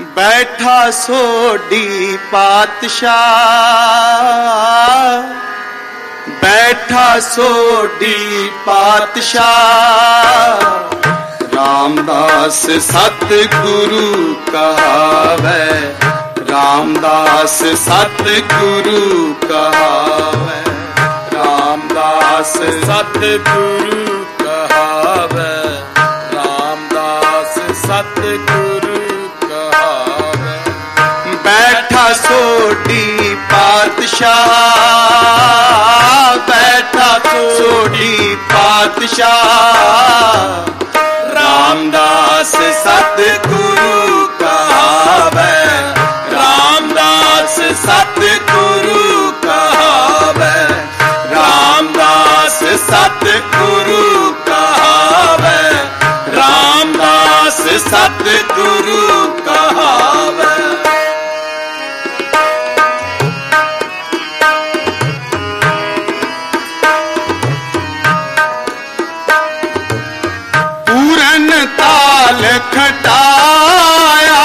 ਬੈਠਾ ਸੋਢੀ ਪਾਤਸ਼ਾਹ। ਬੈਠਾ ਸੋਢੀ ਪਾਤਸ਼ਾਹ। ਰਾਮਦਾਸ ਸਤ ਗੁਰੂ ਕਹਾਵੇ। ਰਾਮਦਾਸ ਸਤ ਗੁਰੂ ਕਹਾਵੇ। ਰਾਮਦਾਸ ਸਤ ਗੁਰੂ ਪਾਤਸ਼ਾਹ ਬੈਠਾ ਸੋਢੀ ਪਾਤਸ਼ਾਹ। ਰਾਮਦਾਸ ਸਤਿਗੁਰੂ ਕਹਾਵੇ। ਰਾਮਦਾਸ ਸਤਿਗੁਰੂ ਕਹਾਵੇ। ਰਾਮਦਾਸ ਸਤਿਗੁਰੂ ਤਾਲ ਖਟਾਇਆ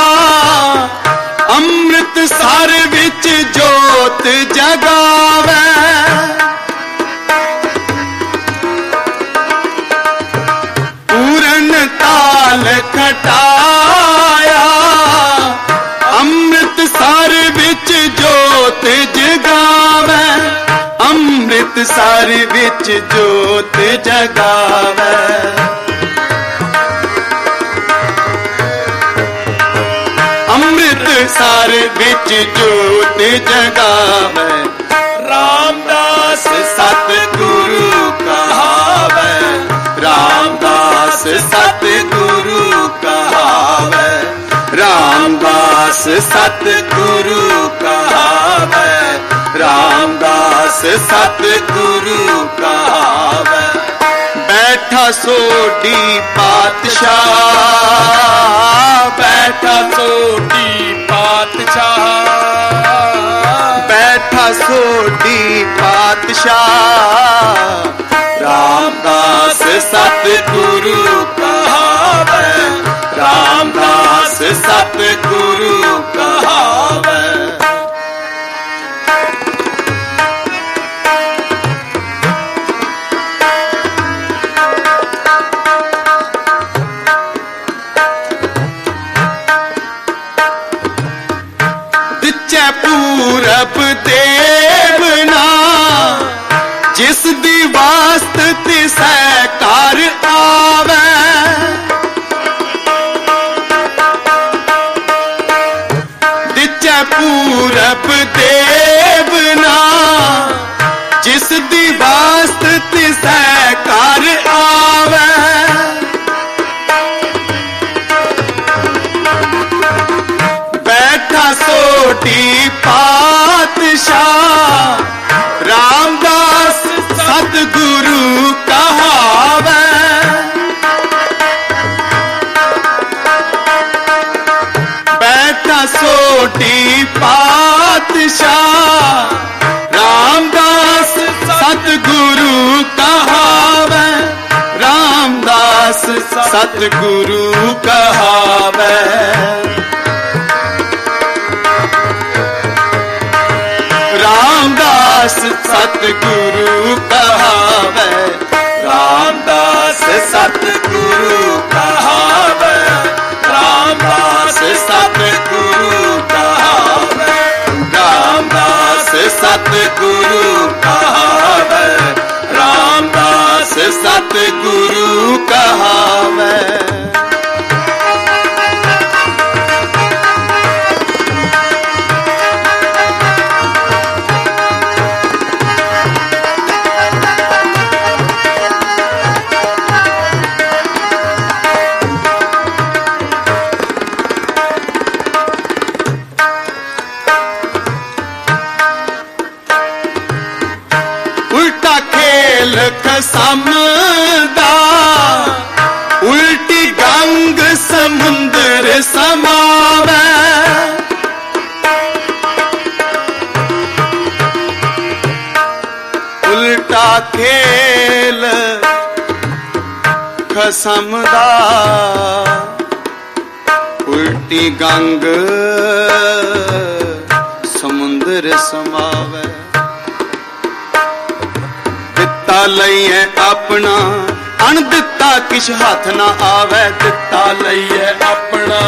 ਅੰਮ੍ਰਿਤ ਸਰ ਵਿੱਚ ਜੋਤ ਜਗਾਵੇ। ਪੂਰਨ ਤਾਲ ਖਟਾਇਆ। ਅੰਮ੍ਰਿਤ ਸਰ ਵਿੱਚ ਜੋਤ ਜਗਾਵੇ। ਅੰਮ੍ਰਿਤ ਸਰ ਵਿੱਚ ਜੋਤ ਜਗਾਵੇ। ਅੰਮ੍ਰਿਤ ਸਰ ਵਿੱਚ ਜੋਤ ਜਗਾਵੇ। ਰਾਮਦਾਸ ਸਤ ਗੁਰੂ ਕਹਾਵੇ। ਰਾਮਦਾਸ ਸਤ ਗੁਰੂ ਕਹਾਵੇ। ਰਾਮਦਾਸ ਸਤ ਗੁਰੂ ਕਹਾਵੇ। ਰਾਮਦਾਸ ਸਤ ਗੁਰੂ ਕਹਾਵੇ। ਬੈਠਾ ਸੋਢੀ ਪਾਤਸ਼ਾਹ, ਬੈਠਾ ਸੋਢੀ ਸੋਢੀ ਪਾਤਸ਼ਾਹ। ਰਾਮਦਾਸ ਸਤ ਗੁਰੂ ਕਹਾਵੇ। ਰਾਮਦਾਸ ਸਤ ਗੁਰੂ ਕਹਾਵੇ। ਵਿੱਚੈ ਪੂਰਬ ਜਿਸ ਦੀ ਵਾਸਤ ਤਿਸੈ ਕਰ ਆਵੇ। ਵਿੱਚੈ ਪੂਰਬ ਸਤਿਗੁਰੂ ਸਤ ਕਹਾਵੇ। ਰਾਮਦਾਸ ਸਤਿਗੁਰੂ ਕਹਾਵੇ। ਰਾਮਦਾਸ ਸਤਿਗੁਰੂ ਕਹਾਵੇ ਖੇਲ ਖਸਮ ਦਾ ਉਲਟੀ ਗੰਗ ਸਮੁੰਦਰ ਸਮਾਵੇ। ਉਲਟਾ ਖੇਲ ਖਸਮ ਦਾ। ਉਲਟੀ ਗੰਗ ਸਮੁੰਦਰ ਸਮਾਵੇ। ਲਈਐ ਆਪਣਾ। ਅਣ ਦਿੱਤਾ ਕਿਛ ਹੱਥ ਨਾ ਆਵੇ ਦਿੱਤਾ ਲਈਏ ਆਪਣਾ।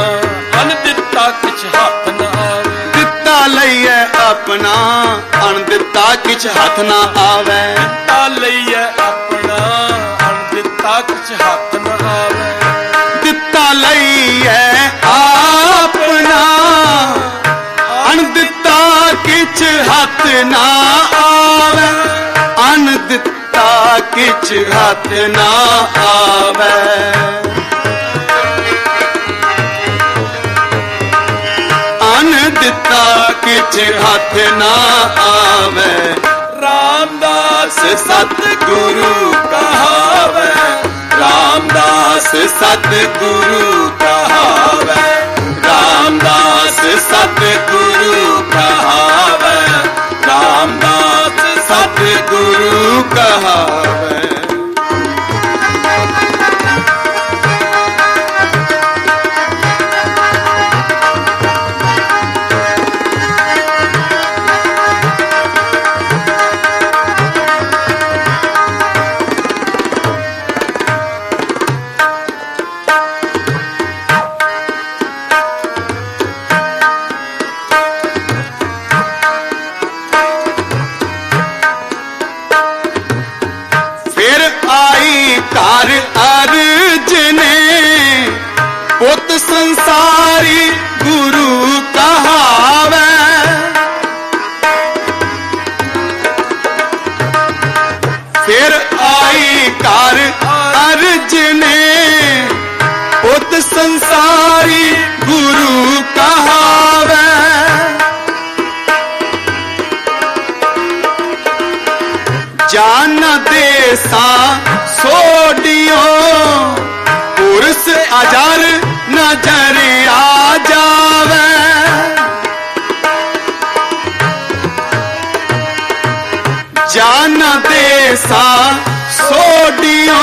ਅਨ ਦਿੱਤਾ ਕਿਛ ਹੱਥ ਨਾ ਆਵੇ। ਦਿੱਤਾ ਲਈਐ ਆਪਣਾ। ਅਣ ਦਿੱਤਾ ਕਿਛ ਹੱਥ ਨਾ ਆਵੇ। ਦਿੱਤਾ ਲਈਏ ਆਪਣਾ। ਅਨ ਦਿੱਤਾ ਕਿਛ ਹੱਥ ਨਾ ਆਵੇ। ਦਿੱਤਾ ਲਈਐ ਆਪਣਾ। ਅਣ ਦਿੱਤਾ ਕਿਛ ਹੱਥ ਨਾ ਆਵੇ। ਅਣ ਦਿੱਤਾ ਕਿਛ ਹੱਥ ਨਾ ਆਵੇ ਅਨ ਦਿੱਤਾ ਕਿਛ ਹੱਥ ਨਾ ਆਵੇ ਰਾਮਦਾਸ ਸਤਿਗੁਰੂ ਕਹਾਵੇ ਰਾਮਦਾਸ ਸਤਿਗੁਰੂ ਕਹਾਵੇ ਰਾਮਦਾਸ ਸਤਿਗੁਰੂ ਸਤਿਗੁਰੂ ਜਾਨ ਦੇਸਾ ਸੋਡੀਓ। ਪੁਰਸ ਅਜਰ ਨਜ਼ਰ ਆ ਜਾਵੇ। ਜਾਨ ਦੇਸਾ ਸੋਡੀਓ।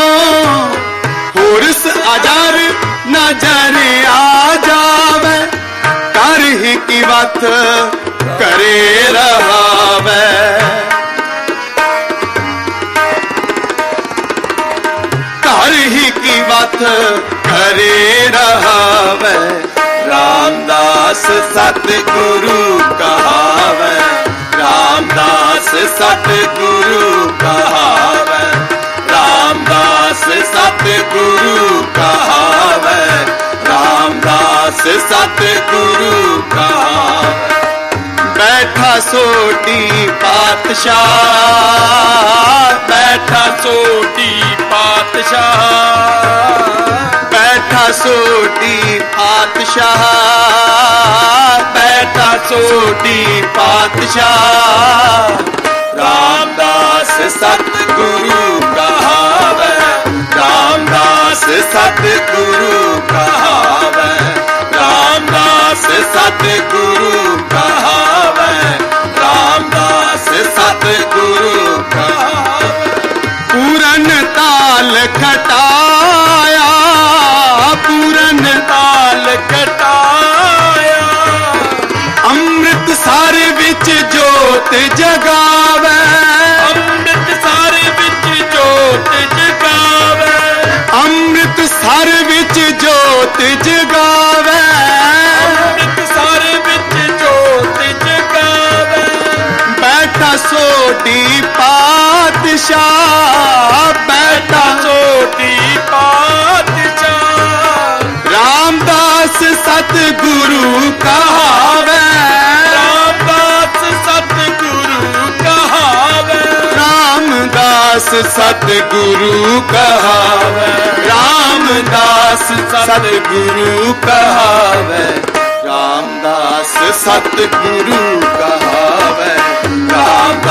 ਪੁਰਸ ਅਜਰ ਨਜ਼ਰ ਆ ਜਾਵੇ। ਕਰ ਹੀ ਕੀ ਵਤ ਕਰੇ ਰਹਾਵੇ ਸਤਿਗੁਰੂ ਕਹਾਵੇ, ਰਾਮਦਾਸ ਸਤਿਗੁਰੂ ਕਹਾਵੇ, ਰਾਮਦਾਸ ਸਤਿਗੁਰੂ ਕਹਾਵੇ, ਰਾਮਦਾਸ ਸਤਿਗੁਰੂ ਕਹਾਵੇ। ਬੈਠਾ ਸੋਟੀ ਪਾਤਸ਼ਾਹ, ਬੈਠਾ ਸੋਟੀ ਪਾਤਸ਼ਾਹ। ਸੋਢੀ ਪਾਤਸ਼ਾਹ। ਬੈਠਾ ਸੋਢੀ ਪਾਤਸ਼ਾਹ। ਰਾਮਦਾਸ ਸਤਿਗੁਰੂ ਕਹਾਵੇ। ਰਾਮਦਾਸ ਸਤਿਗੁਰੂ ਕਹਾਵੇ। ਰਾਮਦਾਸ ਸਤਿਗੁਰੂ ਕਹਾਵੇ। ਸਤਿਗੁਰੂ ਕਹਾਵੇ। ਰਾਮਦਾਸ ਸਤਿਗੁਰੂ ਕਹਾਵੇ। ਰਾਮਦਾਸ ਸਤਿਗੁਰੂ ਕਹਾਵੇ। ਰਾਮਦਾਸ